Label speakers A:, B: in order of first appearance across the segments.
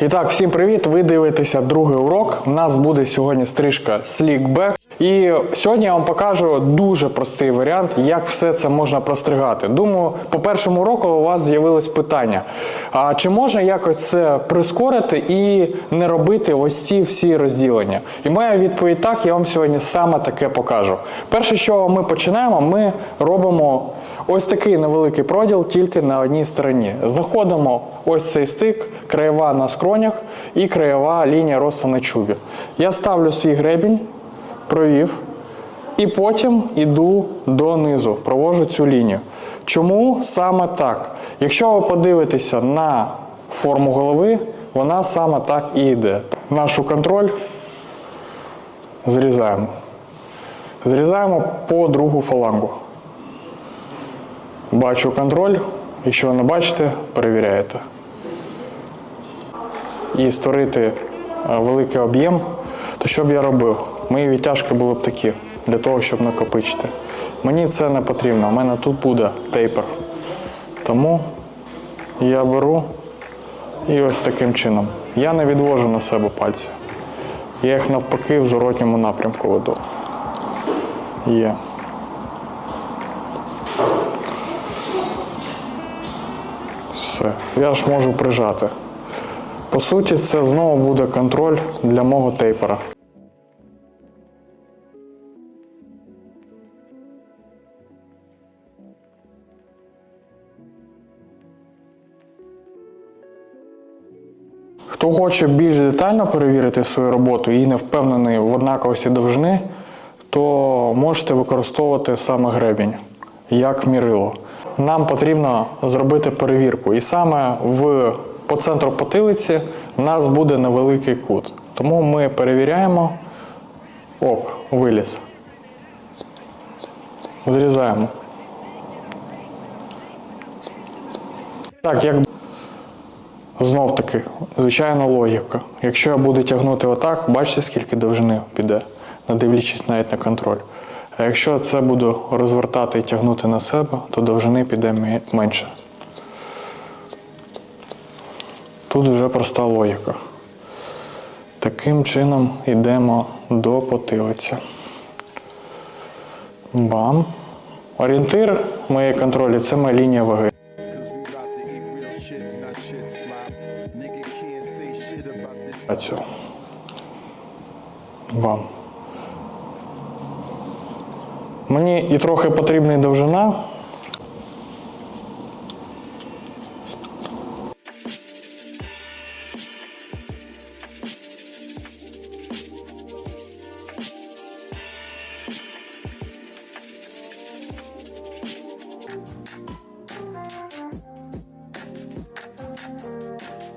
A: І так, всім привіт! Ви дивитеся другий урок. У нас буде сьогодні стрижка Slickback. І сьогодні я вам покажу дуже простий варіант, як все це можна простригати. Думаю, по першому уроку у вас з'явилось питання: а чи можна якось це прискорити і не робити ось ці всі розділення? І моя відповідь так, я вам сьогодні саме таке покажу. Перше, що ми починаємо, ми робимо ось такий невеликий проділ тільки на одній стороні. Знаходимо ось цей стик, краєва на скронях і краєва лінія росту на чубі. Я ставлю свій гребінь, провів, і потім іду донизу, провожу цю лінію. Чому саме так? Якщо ви подивитеся на форму голови, вона саме так і йде. Нашу контроль зрізаємо. Зрізаємо по другу фалангу. Бачу контроль. Якщо ви не бачите, перевіряєте. І створити е, великий об'єм, то що б я робив? Мої відтяжки були б такі, для того, щоб накопичити. Мені це не потрібно, у мене тут буде тейпер. Тому я беру і ось таким чином. Я не відвожу на себе пальці. Я їх навпаки в зворотньому напрямку веду. Є. Все. Я ж можу прижати. По суті, це знову буде контроль для мого тейпера. Хто хоче більш детально перевірити свою роботу і не впевнений в однаковості довжини, то можете використовувати саме гребінь як мірило. Нам потрібно зробити перевірку. І саме в, по центру потилиці в нас буде невеликий кут. Тому ми перевіряємо. Оп, виліз. Зрізаємо. Так, як Знов таки, звичайна логіка. Якщо я буду тягнути отак, бачите, скільки довжини піде, не дивлячись навіть на контроль. А якщо це буду розвертати і тягнути на себе, то довжини піде менше. Тут вже проста логіка. Таким чином йдемо до потилиці. Бам. Орієнтир моєї контролі це моя лінія ваги.
B: About
A: Вам. Мені і трохи потрібна довжина.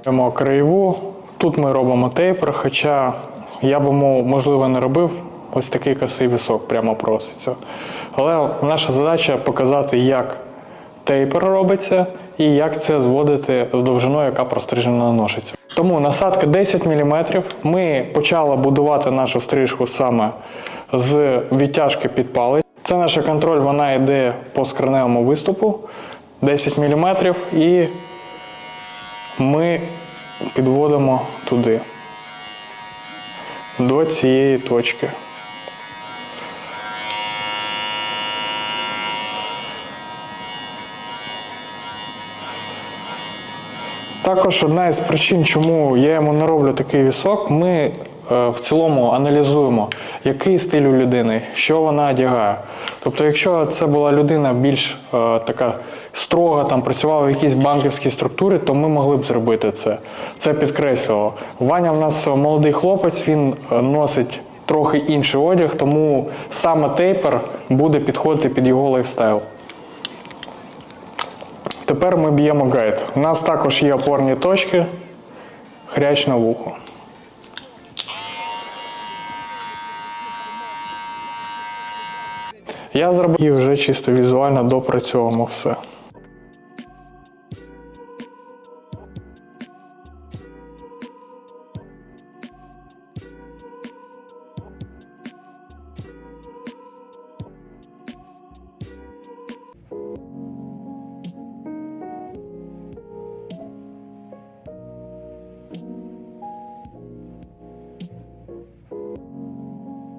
A: Робимо краєву. Тут ми робимо тейпер, хоча я б йому, можливо, не робив ось такий косий висок, прямо проситься. Але наша задача показати, як тейпер робиться і як це зводити з довжиною, яка прострижена на ножиці. Тому насадка 10 мм. Ми почали будувати нашу стрижку саме з відтяжки під палець. Це наша контроль, вона йде по скроневому виступу 10 мм і ми підводимо туди, до цієї точки. Також одна із причин, чому я йому не роблю такий вісок, ми в цілому аналізуємо, який стиль у людини, що вона одягає. Тобто, якщо це була людина більш е, така строга, там працювала в якійсь банківській структурі, то ми могли б зробити це. Це підкреслювало. Ваня в нас молодий хлопець, він е, носить трохи інший одяг, тому саме тейпер буде підходити під його лайфстайл. Тепер ми б'ємо гайд. У нас також є опорні точки, хряч на вухо. Я зробив і вже чисто візуально допрацьовуємо все.